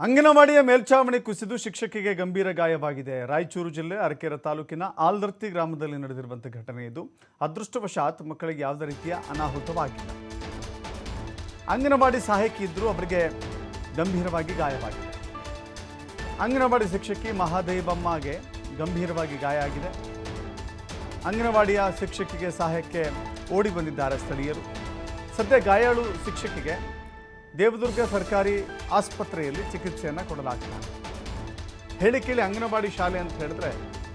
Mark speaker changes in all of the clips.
Speaker 1: ಅಂಗನವಾಡಿಯ ಮೇಲ್ಛಾವಣಿ ಕುಸಿದು ಶಿಕ್ಷಕಿಗೆ ಗಂಭೀರ ಗಾಯವಾಗಿದೆ. ರಾಯಚೂರು ಜಿಲ್ಲೆ ಅರಕೆರೆ ತಾಲೂಕಿನ ಆಲ್ದರ್ತಿ ಗ್ರಾಮದಲ್ಲಿ ನಡೆದಿರುವಂಥ ಘಟನೆ ಇದು. ಅದೃಷ್ಟವಶಾತ್ ಮಕ್ಕಳಿಗೆ ಯಾವುದೇ ರೀತಿಯ ಅನಾಹುತವಾಗಿಲ್ಲ. ಅಂಗನವಾಡಿ ಸಹಾಯಕಿ ಇದ್ದರೂ ಅವರಿಗೆ ಗಂಭೀರವಾಗಿ ಗಾಯವಾಗಿದೆ. ಅಂಗನವಾಡಿ ಶಿಕ್ಷಕಿ ಮಹಾದೇವಮ್ಮಗೆ ಗಂಭೀರವಾಗಿ ಗಾಯ ಆಗಿದೆ. ಅಂಗನವಾಡಿಯ ಶಿಕ್ಷಕಿಗೆ ಸಹಾಯಕ್ಕೆ ಓಡಿ ಬಂದಿದ್ದಾರೆ ಸ್ಥಳೀಯರು. ಸದ್ಯ ಗಾಯಾಳು ಶಿಕ್ಷಕಿಗೆ ದೇವದುರ್ಗ ಸರ್ಕಾರಿ ಆಸ್ಪತ್ರೆಯಲ್ಲಿ ಚಿಕಿತ್ಸೆಯನ್ನು ಕೊಡಲಾಗಿದೆ. ಹೇಳಿಕೆಯಲ್ಲಿ ಅಂಗನವಾಡಿ ಶಾಲೆ ಅಂತ ಹೇಳಿದ್ರೆ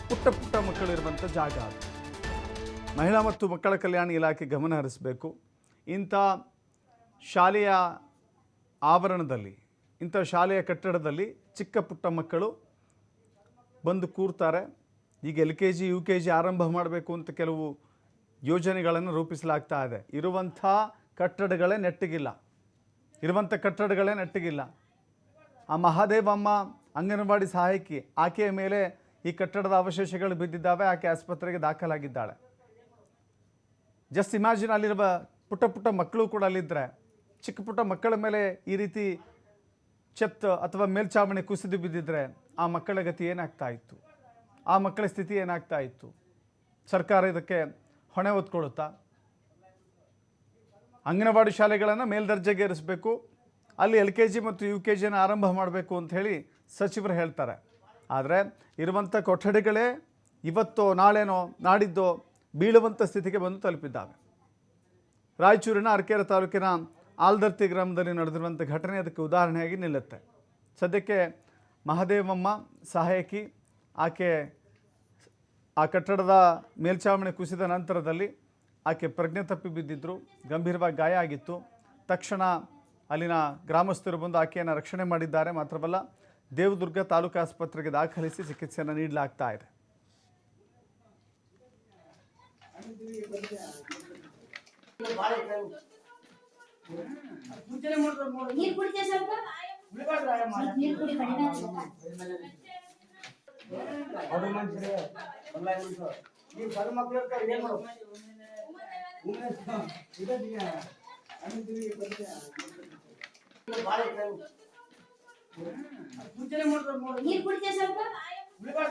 Speaker 1: ಪುಟ್ಟ ಪುಟ್ಟ ಮಕ್ಕಳಿರುವಂಥ ಜಾಗ ಅದು. ಮಹಿಳಾ ಮತ್ತು ಮಕ್ಕಳ ಕಲ್ಯಾಣ ಇಲಾಖೆ ಗಮನ ಹರಿಸಬೇಕು. ಇಂಥ ಶಾಲೆಯ ಆವರಣದಲ್ಲಿ, ಇಂಥ ಶಾಲೆಯ ಕಟ್ಟಡದಲ್ಲಿ ಚಿಕ್ಕ ಪುಟ್ಟ ಮಕ್ಕಳು ಬಂದು ಕೂರ್ತಾರೆ. ಈಗ L K G, U K G ಆರಂಭ ಮಾಡಬೇಕು ಅಂತ ಕೆಲವು ಯೋಜನೆಗಳನ್ನು ರೂಪಿಸಲಾಗ್ತಾ ಇದೆ. ಇರುವಂಥ ಕಟ್ಟಡಗಳೇ ನೆಟ್ಟಿಗಿಲ್ಲ. ಇರುವಂಥ ಕಟ್ಟಡಗಳೇ ನೆಟ್ಟಿಗಿಲ್ಲ ಆ ಮಹಾದೇವಮ್ಮ ಅಂಗನವಾಡಿ ಸಹಾಯಕಿ, ಆಕೆಯ ಮೇಲೆ ಈ ಕಟ್ಟಡದ ಅವಶೇಷಗಳು ಬಿದ್ದಿದ್ದಾವೆ, ಆಕೆ ಆಸ್ಪತ್ರೆಗೆ ದಾಖಲಾಗಿದ್ದಾಳೆ. ಜಸ್ಟ್ ಇಮ್ಯಾಜಿನ್ ಅಲ್ಲಿರುವ ಪುಟ್ಟ ಪುಟ್ಟ ಮಕ್ಕಳು ಕೂಡ ಅಲ್ಲಿದ್ದರೆ ಚಿಕ್ಕ ಪುಟ್ಟ ಮಕ್ಕಳ ಮೇಲೆ ಈ ರೀತಿ ಛತ್ ಅಥವಾ ಮೇಲ್ಛಾವಣಿ ಕುಸಿದು ಬಿದ್ದಿದ್ರೆ ಆ ಮಕ್ಕಳ ಗತಿ ಏನಾಗ್ತಾ ಇತ್ತು? ಆ ಮಕ್ಕಳ ಸ್ಥಿತಿ ಏನಾಗ್ತಾ ಇತ್ತು? ಸರ್ಕಾರ ಇದಕ್ಕೆ ಹೊಣೆ ಹೊತ್ಕೊಳ್ಳುತ್ತಾ? ಅಂಗನವಾಡಿ ಶಾಲೆಗಳನ್ನು ಮೇಲ್ದರ್ಜೆಗೇರಿಸಬೇಕು ಅಲ್ಲಿ ಎಲ್ ಕೆ ಜಿ ಮತ್ತು ಯು ಕೆ ಜಿಯನ್ನು ಆರಂಭ ಮಾಡಬೇಕು ಅಂತ ಹೇಳಿ ಸಚಿವರು ಹೇಳ್ತಾರೆ. ಆದರೆ ಇರುವಂಥ ಕೊಠಡಿಗಳೇ ಇವತ್ತೋ ನಾಳೆನೋ ನಾಡಿದ್ದೋ ಬೀಳುವಂಥ ಸ್ಥಿತಿಗೆ ಬಂದು ತಲುಪಿದ್ದಾವೆ. ರಾಯಚೂರಿನ ಅರಕೆರೆ ತಾಲೂಕಿನ ಆಲ್ದರ್ತಿ ಗ್ರಾಮದಲ್ಲಿ ನಡೆದಿರುವಂಥ ಘಟನೆ ಅದಕ್ಕೆ ಉದಾಹರಣೆಯಾಗಿ ನಿಲ್ಲುತ್ತೆ. ಸದ್ಯಕ್ಕೆ ಮಹಾದೇವಮ್ಮ ಸಹಾಯಕಿ, ಆಕೆ ಆ ಕಟ್ಟಡದ ಮೇಲ್ಛಾವಣಿ ಕುಸಿದ ನಂತರದಲ್ಲಿ ಆಕೆ ಪ್ರಜ್ಞೆ ತಪ್ಪಿ ಬಿದ್ದಿದ್ದರು ಗಂಭೀರವಾಗಿ ಗಾಯ ಆಗಿತ್ತು. ತಕ್ಷಣ ಅಲ್ಲಿನ ಗ್ರಾಮಸ್ಥರು ಬಂದು ಆಕೆಯನ್ನು ರಕ್ಷಣೆ ಮಾಡಿದ್ದಾರೆ. ಮಾತ್ರವಲ್ಲ ದೇವದುರ್ಗ ತಾಲೂಕು ಆಸ್ಪತ್ರೆಗೆ ದಾಖಲಿಸಿ ಚಿಕಿತ್ಸೆಯನ್ನು ನೀಡಲಾಗ್ತಾ ಇದೆ.
Speaker 2: ಸ್ವಲ್ಪ? ನೀರ್ ಕುಡಿ ಕಡಿಮೆ ಆಗ್ತದಲ್ಲ ನೀರ್ ಕುಡಿತೀಯ ಸ್ವಲ್ಪ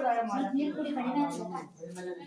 Speaker 2: ಸ್ವಲ್ಪ ನೀರ್ ಕುಡಿ ಕಡಿಮೆ ಆಗ್ತದಲ್ಲ